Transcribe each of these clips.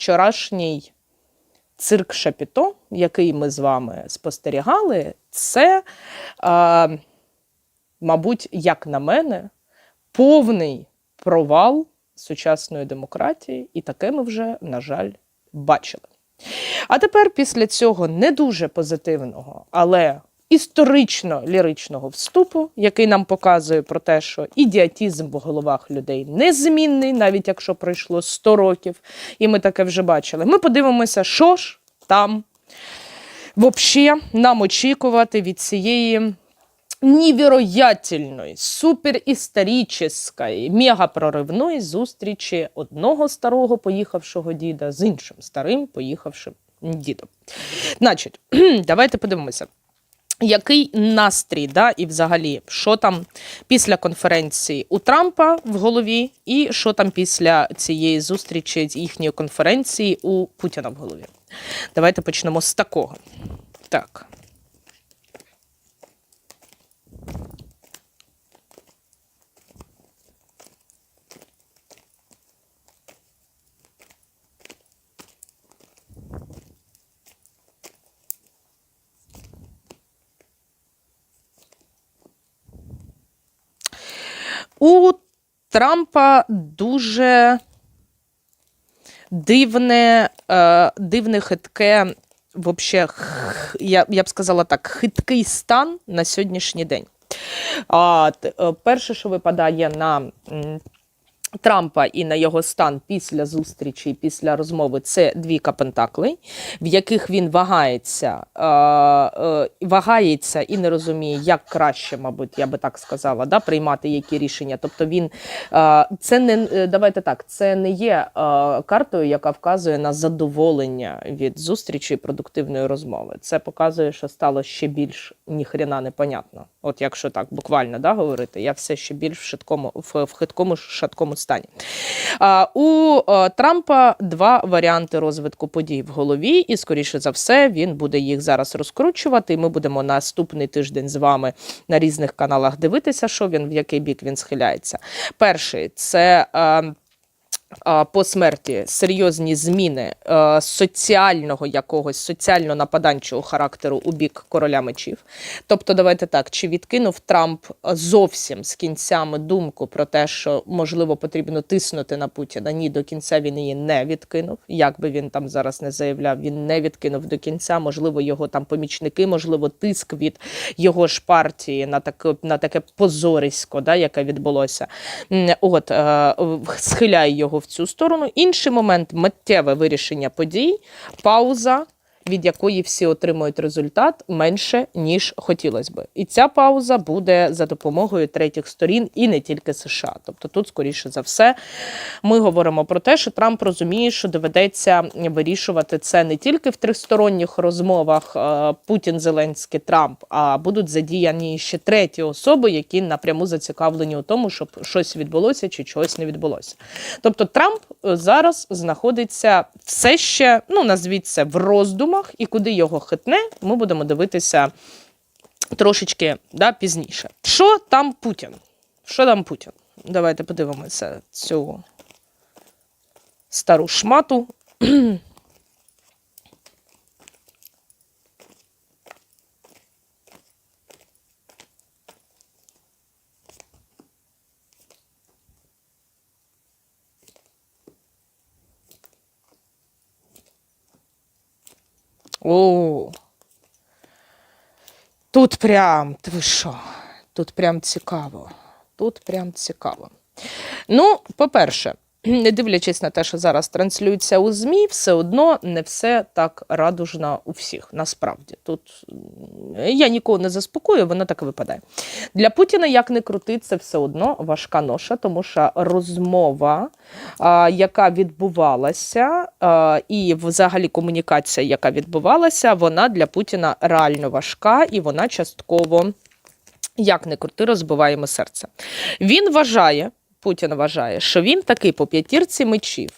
вчорашній цирк Шапіто, який ми з вами спостерігали, це, е, мабуть, як на мене, повний провал сучасної демократії, і таке ми вже, на жаль, бачили. А тепер після цього не дуже позитивного, але історично-ліричного вступу, який нам показує про те, що ідіотізм в головах людей незмінний, навіть якщо пройшло 100 років, і ми таке вже бачили. Ми подивимося, що ж там взагалі нам очікувати від цієї невероятельної, суперісторичної, мегапроривної зустрічі одного старого поїхавшого діда з іншим старим поїхавшим дідом. Значить, давайте подивимося. Який настрій, да, і взагалі, що там після конференції у Трампа в голові, і що там після цієї зустрічі їхньої конференції у Путіна в голові? Давайте почнемо з такого. Так. У Трампа дуже дивне, е, дивне хитке, вообще, х- я, я б сказала так, хиткий стан на сьогоднішній день. А, е, перше, що випадає на Трампа і на його стан після зустрічі, після розмови, це двійка пентаклей, в яких він вагається, е, е, вагається і не розуміє, як краще, мабуть, я би так сказала, да, приймати які рішення. Тобто він е, це не давайте так, це не є картою, яка вказує на задоволення від зустрічі і продуктивної розмови. Це показує, що стало ще більш ніхрена непонятно. От якщо так буквально да, говорити, я все ще більш в шаткому в, в хиткому шаткому стані. У е, Трампа два варіанти розвитку подій в голові, і скоріше за все він буде їх зараз розкручувати. І ми будемо наступний тиждень з вами на різних каналах дивитися, що він в який бік він схиляється. Перший це. По смерті серйозні зміни соціального якогось соціально-нападанчого характеру у бік короля мечів. Тобто, давайте так, чи відкинув Трамп зовсім з кінцями думку про те, що можливо потрібно тиснути на Путіна? Ні, до кінця він її не відкинув. Як би він там зараз не заявляв, він не відкинув до кінця. Можливо, його там помічники, можливо, тиск від його ж партії на таке на таке позорисько, да, яке відбулося. От е, схиляє його в цю сторону. Інший момент миттєве вирішення подій, пауза. Від якої всі отримують результат менше ніж хотілося би, і ця пауза буде за допомогою третіх сторін і не тільки США. Тобто, тут, скоріше за все, ми говоримо про те, що Трамп розуміє, що доведеться вирішувати це не тільки в тристоронніх розмовах е, Путін, Зеленський, Трамп, а будуть задіяні ще треті особи, які напряму зацікавлені у тому, щоб щось відбулося чи чогось не відбулося. Тобто Трамп е, зараз знаходиться все ще, ну назвіть це в роздумах, і куди його хитне, ми будемо дивитися трошечки да, пізніше. Що там Путін? Що там Путін? Давайте подивимося цю стару шмату. О, тут прям, ви що? Тут прям цікаво. Тут прям цікаво. Ну, по-перше, не дивлячись на те, що зараз транслюється у ЗМІ, все одно не все так радужно у всіх. Насправді тут я нікого не заспокою, воно так і випадає. Для Путіна, як не крути, це все одно важка ноша, тому що розмова, яка відбувалася, і взагалі комунікація, яка відбувалася, вона для Путіна реально важка і вона частково. Як не крути, розбиває йому серце. Він вважає, Путін вважає, що він такий по п'ятірці мечів,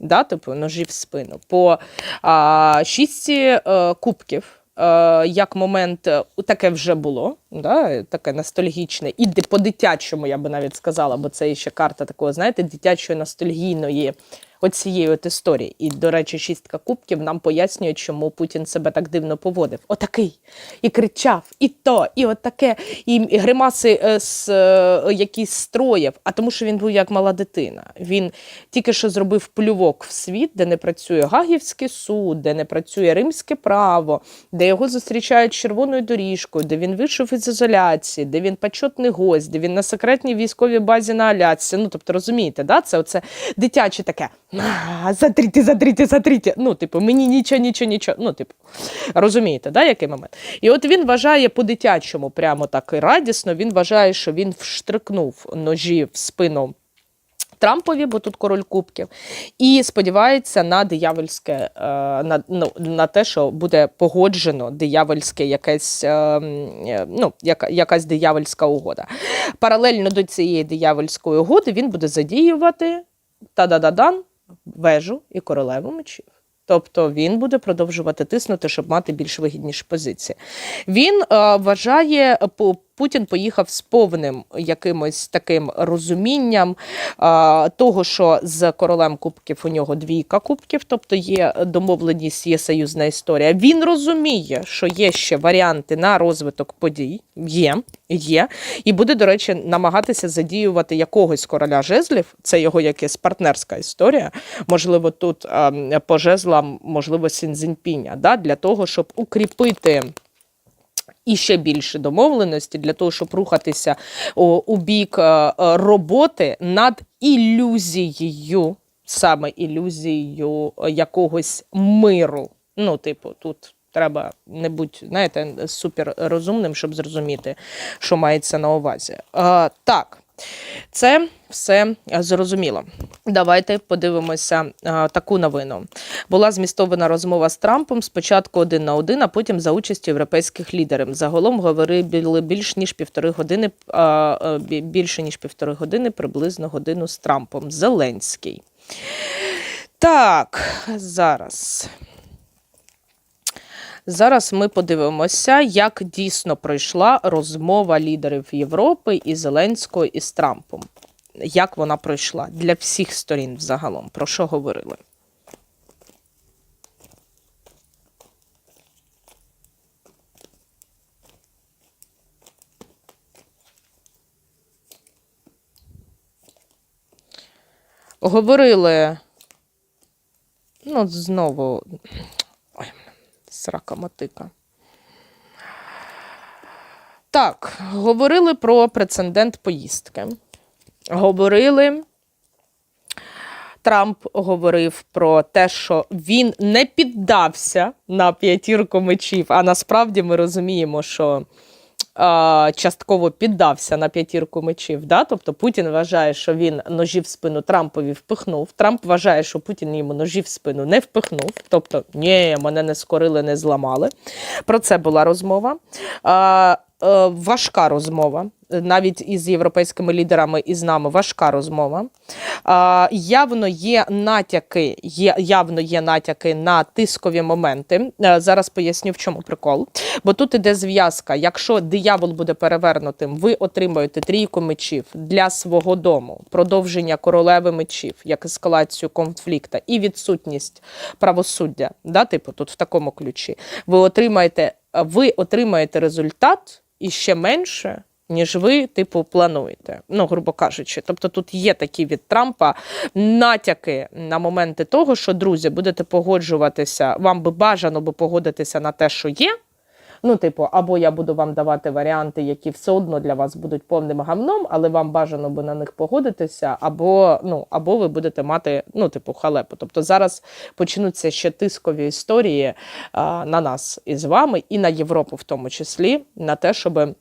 да, типу ножів в спину, по а, шістці а, кубків, е, як момент, е, таке вже було. да, таке ностальгічне, і по-дитячому, я би навіть сказала, бо це ще карта такого, знаєте, дитячої ностальгійної оцієї от історії. І, до речі, шістка кубків нам пояснює, чому Путін себе так дивно поводив. Отакий. І кричав, і то, і от таке, і, гримаси е, з, е, якісь строїв. А тому, що він був як мала дитина. Він тільки що зробив плювок в світ, де не працює Гагівський суд, де не працює римське право, де його зустрічають червоною доріжкою, де він вийшов із ізоляції, де він почетний гость, де він на секретній військовій базі на Алясці. Ну, тобто, розумієте, да? це оце дитяче таке. «А, Затріте, затріте. Ну, типу, мені нічого, нічого, нічого. Ну, типу, розумієте, да, який момент? І от він вважає по-дитячому, прямо так і радісно. Він вважає, що він вштрикнув ножі в спину. Трампові, бо тут король кубків, і сподівається на диявольське, е, на, ну, на те, що буде погоджено диявольське якесь, е, е, ну, яка, якась диявольська угода. Паралельно до цієї диявольської угоди він буде задіювати та-да-да-дан, вежу і королеву мечів. Тобто він буде продовжувати тиснути, щоб мати більш вигідніші позиції. Він е, вважає, Пу- Путін поїхав з повним якимось таким розумінням того, що з королем кубків у нього двійка кубків, тобто є домовленість, є союзна історія. Він розуміє, що є ще варіанти на розвиток подій. Є, є, і буде, до речі, намагатися задіювати якогось короля жезлів. Це його якась партнерська історія. Можливо, тут е, по жезлам, можливо, Сінзінпіня, да, для того, щоб укріпити. І ще більше домовленості для того, щоб рухатися у, бік е, е, роботи над ілюзією, саме ілюзією е, якогось миру. Ну, типу, тут треба не бути, знаєте, супер розумним, щоб зрозуміти, що мається на увазі. Е, так. Це все е, зрозуміло. Давайте подивимося е, таку новину. Була змістована розмова з Трампом спочатку один на один, а потім за участю європейських лідерів. Загалом говорили більш ніж півтори години, е, е, більше ніж півтори години, приблизно годину з Трампом. Зеленський. Так, зараз. Зараз ми подивимося, як дійсно пройшла розмова лідерів Європи і Зеленського із Трампом. Як вона пройшла для всіх сторін взагалом? Про що говорили? Говорили. Ну, знову. Срака мотика. Так, говорили про прецедент поїздки. Говорили. Трамп говорив про те, що він не піддався на п'ятірку мечів. А насправді ми розуміємо, що частково піддався на п'ятірку мечів. Да? Тобто Путін вважає, що він ножі в спину Трампові впихнув. Трамп вважає, що Путін йому ножі в спину не впихнув. Тобто, ні, мене не скорили, не зламали. Про це була розмова. А, е, важка розмова. Навіть із європейськими лідерами і з нами важка розмова. А, явно є натяки, є, явно є натяки на тискові моменти. Е, зараз поясню, в чому прикол. Бо тут іде зв'язка. Якщо диявол буде перевернутим, ви отримаєте трійку мечів для свого дому, продовження королеви мечів, як ескалацію конфлікту і відсутність правосуддя. Да, типу, тут в такому ключі. Ви отримаєте, ви отримаєте результат і ще менше. Ніж ви, типу, плануєте, ну, грубо кажучи. Тобто тут є такі від Трампа натяки на моменти того, що, друзі, будете погоджуватися, вам би бажано би погодитися на те, що є. Ну, типу, або я буду вам давати варіанти, які все одно для вас будуть повним гавном, але вам бажано би на них погодитися, або, ну, або ви будете мати, ну, типу, халепу. Тобто зараз почнуться ще тискові історії а, на нас із вами, і на Європу в тому числі, на те, щоб.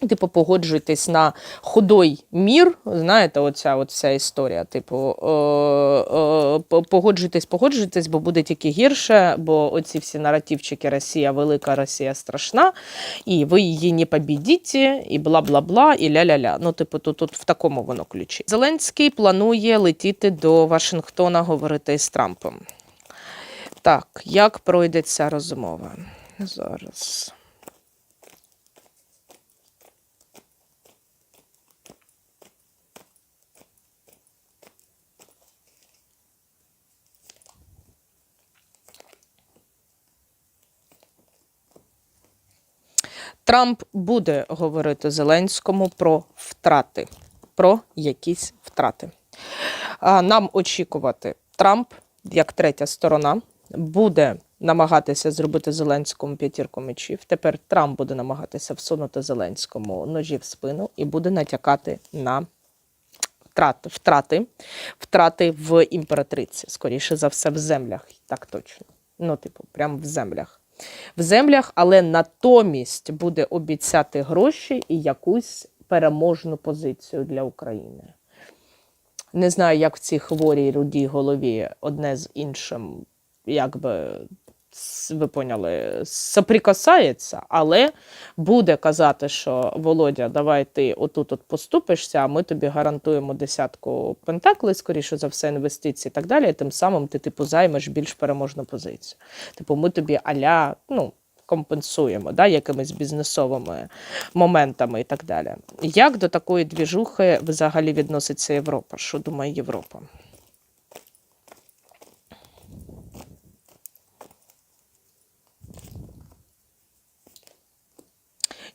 Типу, погоджуйтесь на худой мір. Знаєте, оця от історія. Типу, е, е, погоджуйтесь, погоджуйтесь, бо буде тільки гірше, бо оці всі наративчики Росія велика, Росія страшна, і ви її не побідіте, і бла бла бла, і ля-ля-ля. Ну, типу, тут, тут в такому воно ключі. Зеленський планує летіти до Вашингтона говорити з Трампом. Так, як пройде ця розмова? Зараз. Трамп буде говорити Зеленському про втрати, про якісь втрати. Нам очікувати Трамп, як третя сторона, буде намагатися зробити Зеленському п'ятірку мечів. Тепер Трамп буде намагатися всунути Зеленському ножі в спину і буде натякати на втрати, втрати, в імператриці, скоріше за все, в землях. Так точно. Ну, типу, прямо в землях. В землях, але натомість буде обіцяти гроші і якусь переможну позицію для України. Не знаю, як в цій хворій рудій голові одне з іншим, якби ви поняли, соприкасається, але буде казати, що Володя, давай ти отут от поступишся, а ми тобі гарантуємо десятку пентаклей, скоріше за все, інвестицій і так далі. І тим самим ти, типу, займеш більш переможну позицію. Типу, ми тобі аля, ну. Компенсуємо да, якимись бізнесовими моментами і так далі. Як до такої двіжухи взагалі відноситься Європа? Що думає Європа?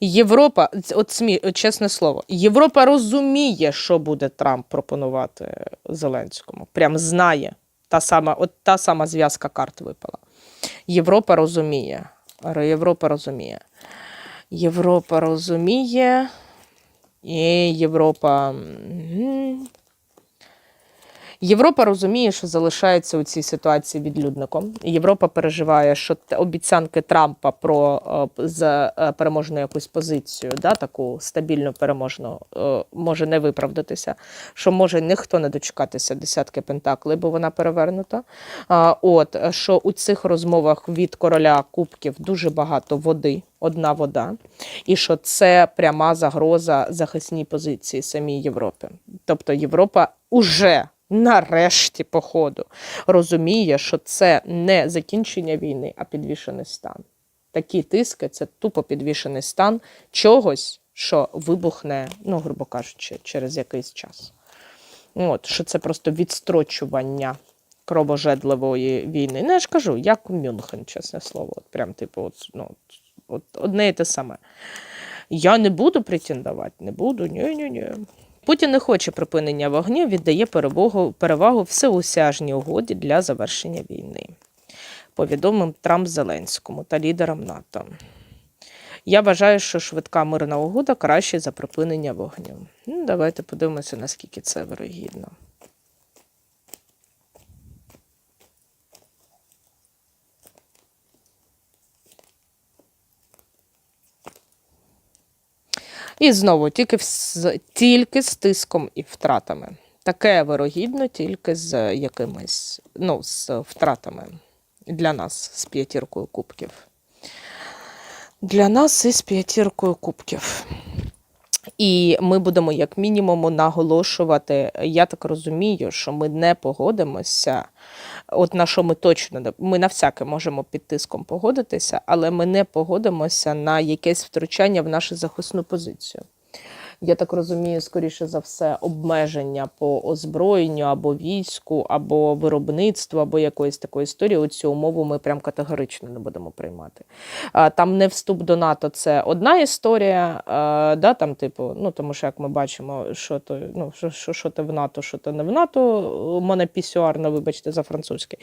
Європа, от смі, чесне слово, Європа розуміє, що буде Трамп пропонувати Зеленському. Прям знає. Та сама, от та сама зв'язка карт випала. Європа розуміє. Європа розуміє. Європа розуміє. І Європа. Європа розуміє, що залишається у цій ситуації відлюдником. Європа переживає, що обіцянки Трампа про е, з е, переможну якусь позицію, да, таку стабільну переможну, е, може не виправдатися, що може ніхто не дочекатися десятки пентаклей, бо вона перевернута. От що у цих розмовах від короля кубків дуже багато води, одна вода, і що це пряма загроза захисній позиції самій Європи. Тобто Європа уже нарешті, походу, розуміє, що це не закінчення війни, а підвішений стан. Такі тиски це тупо підвішений стан чогось, що вибухне, ну, грубо кажучи, через якийсь час. От, що це просто відстрочування кровожедливої війни. Ну, я ж кажу, як Мюнхен, чесне слово. От прям, типу, от, ну, от одне і те саме. Я не буду претендувати, не буду. Ні-ні-ні. Путін не хоче припинення вогню, віддає перевагу, перевагу всеусяжній угоді для завершення війни. Повідомив Трамп Зеленському та лідерам НАТО. Я вважаю, що швидка мирна угода краще за припинення вогню. Ну, давайте подивимося, наскільки це вирогідно. І знову тільки, з, тільки з тиском і втратами. Таке вирогідно тільки з якимись ну, з втратами для нас з п'ятіркою кубків. Для нас із п'ятіркою кубків. І ми будемо, як мінімум, наголошувати. Я так розумію, що ми не погодимося. От на що ми точно ми на всяке можемо під тиском погодитися, але ми не погодимося на якесь втручання в нашу захисну позицію. Я так розумію, скоріше за все, обмеження по озброєнню або війську, або виробництву, або якоїсь такої історії. Оцю умову ми прям категорично не будемо приймати. Там не вступ до НАТО це одна історія, да, там, типу, ну тому що як ми бачимо, що то, ну, що, що, що ти в НАТО, що ти не в НАТО, монопісюарно, вибачте, за французький.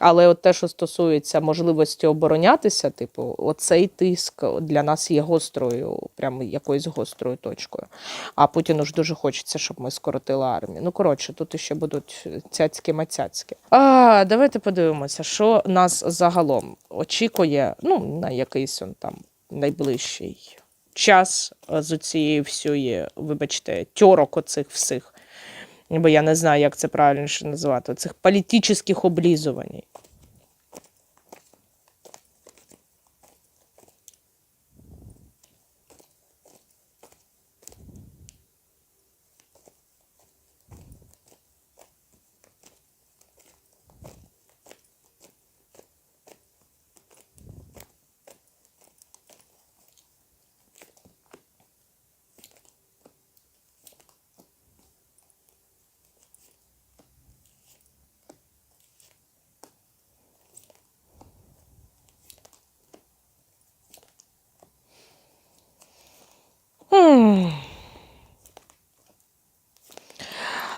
Але от те, що стосується можливості оборонятися, типу, оцей тиск для нас є гострою, прямо якоюсь гострою точкою. А Путіну ж дуже хочеться, щоб ми скоротили армію. Ну, коротше, тут ще будуть цяцькі-мацяцькі. А, давайте подивимося, що нас загалом очікує, ну, на якийсь он там найближчий час е, з цієї всієї, вибачте, тьорок оцих всіх. Бо я не знаю, як це правильно ще називати, цих політичних облізувань.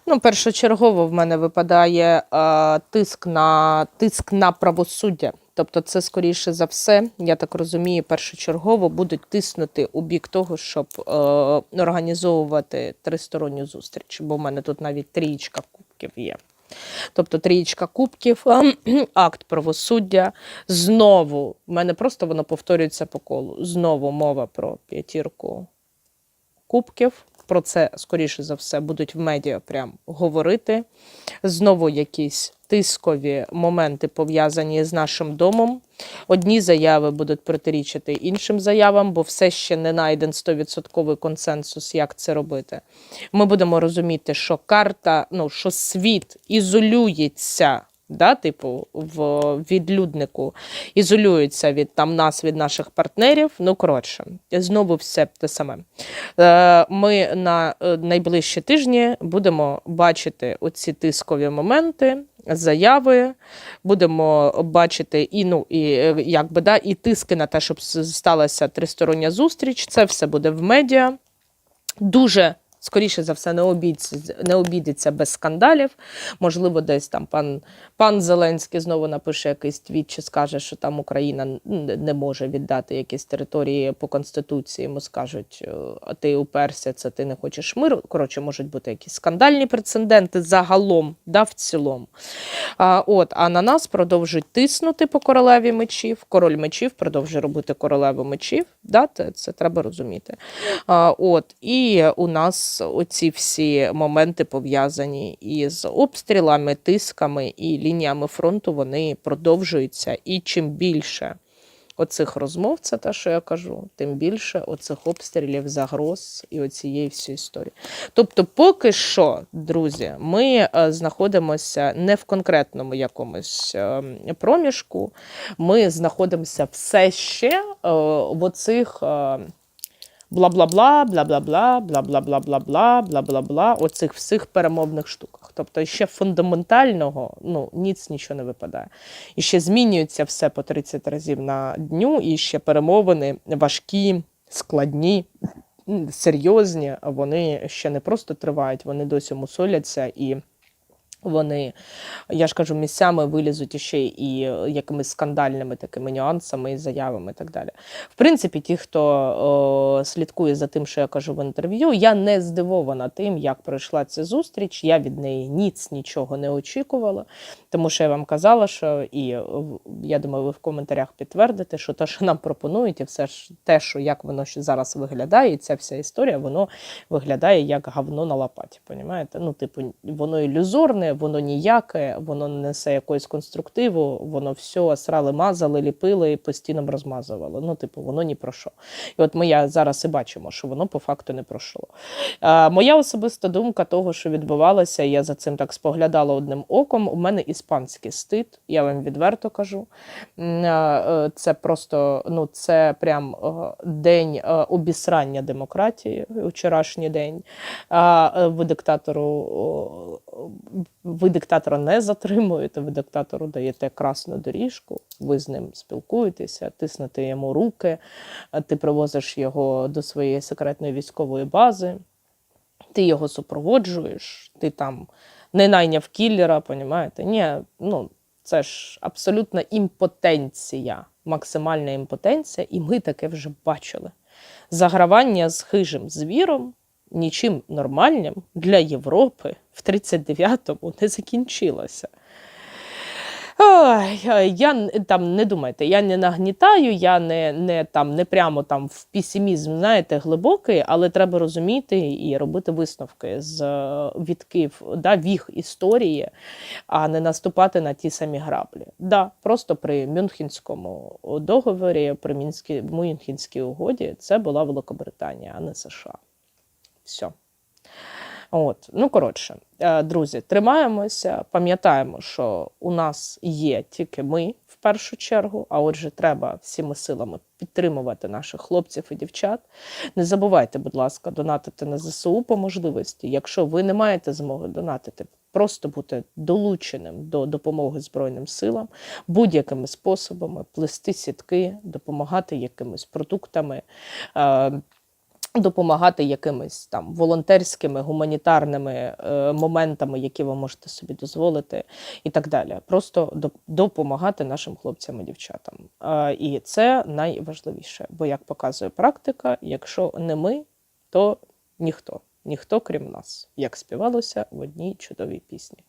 Ну, першочергово в мене випадає е, тиск на тиск на правосуддя. Тобто, це, скоріше за все, я так розумію, першочергово будуть тиснути у бік того, щоб е, організовувати тристоронню зустріч. Бо в мене тут навіть трієчка кубків є. Тобто трієчка кубків, акт правосуддя. Знову в мене просто воно повторюється по колу. Знову мова про п'ятірку кубків. Про це, скоріше за все, будуть в медіа прям говорити. Знову якісь тискові моменти пов'язані з нашим домом. Одні заяви будуть протирічити іншим заявам, бо все ще не найден 100% консенсус, як це робити. Ми будемо розуміти, що карта, ну що світ ізолюється. Да, типу, в відлюднику ізолюється від там нас, від наших партнерів. Ну, коротше, знову все те саме. Е, Ми на е, найближчі тижні будемо бачити оці тискові моменти, заяви, будемо бачити і, ну, і, е, якби, да, і тиски на те, щоб сталася тристороння зустріч. Це все буде в медіа. Дуже. Скоріше за все, не обійдеться, не обійдеться без скандалів. Можливо, десь там пан, пан Зеленський знову напише якийсь твіт чи скаже, що там Україна не може віддати якісь території по конституції. Йому скажуть, е, а ти уперся, це ти не хочеш миру. Коротше, можуть бути якісь скандальні прецеденти загалом, да, в цілому. А, от, а на нас продовжують тиснути по королеві мечів. Король мечів продовжує робити королеву мечів. Да, це, це треба розуміти. А, от, і у нас оці всі моменти пов'язані із обстрілами, тисками і лініями фронту, вони продовжуються. І чим більше оцих розмов, це те, що я кажу, тим більше оцих обстрілів, загроз і оцієї всієї історії. Тобто, поки що, друзі, ми е, знаходимося не в конкретному якомусь е, проміжку, ми знаходимося все ще е, в оцих. Бла-бла-бла, бла-бла-бла, бла-бла-бла-бла-бла, бла-бла-бла, оцих всіх перемовних штуках. Тобто ще фундаментального ну, ніц нічого не випадає. І ще змінюється все по 30 разів на дню, і ще перемовини важкі, складні, серйозні. Вони ще не просто тривають, вони досі мусоляться і. Вони, я ж кажу, місцями вилізуть іще і е, якимись скандальними такими нюансами і заявами і так далі. В принципі, ті, хто о, слідкує за тим, що я кажу в інтерв'ю, я не здивована тим, як пройшла ця зустріч. Я від неї ніц нічого не очікувала, тому що я вам казала, що і е, я думаю, ви в коментарях підтвердите, що те, що нам пропонують, і все ж те, що як воно зараз виглядає, і ця вся історія, воно виглядає як говно на лопаті. Понімаєте? Ну, типу, воно ілюзорне, воно ніяке, воно не несе якогось конструктиву, воно все срали, мазали, ліпили і постійно розмазувало. Ну, типу, воно ні про що. І от ми я зараз і бачимо, що воно по факту не пройшло. Е, моя особиста думка того, що відбувалося, я за цим так споглядала одним оком. У мене іспанський стид, я вам відверто кажу. Е, Це просто ну, це прям е, день е, обісрання демократії, вчорашній день. Е, диктатору ви диктатора не затримуєте, ви диктатору даєте красну доріжку, ви з ним спілкуєтеся, тиснете йому руки, ти привозиш його до своєї секретної військової бази, ти його супроводжуєш, ти там не найняв кіллера, понімаєте? Ні, ну це ж абсолютна імпотенція, максимальна імпотенція, і ми таке вже бачили. Загравання з хижим звіром нічим нормальним для Європи в 39-му не закінчилося. Ой, я там не думайте, я не нагнітаю, я не, не, там, не прямо там в песимізм, знаєте, глибокий, але треба розуміти і робити висновки з е, відкив, да, віх історії, а не наступати на ті самі граблі. Да, просто при Мюнхенському договорі, при Мюнхенській угоді, це була Великобританія, а не США. Все. От, ну коротше, е, друзі, тримаємося, пам'ятаємо, що у нас є тільки ми в першу чергу. А отже, треба всіми силами підтримувати наших хлопців і дівчат. Не забувайте, будь ласка, донатити на ЗСУ по можливості. Якщо ви не маєте змоги донатити, просто бути долученим до допомоги Збройним силам будь-якими способами, плести сітки, допомагати якимись продуктами. Допомагати якимись там волонтерськими, гуманітарними е, моментами, які ви можете собі дозволити, і так далі. Просто допомагати нашим хлопцям і дівчатам. Е, і це найважливіше, бо як показує практика, якщо не ми, то ніхто, ніхто крім нас, як співалося в одній чудовій пісні.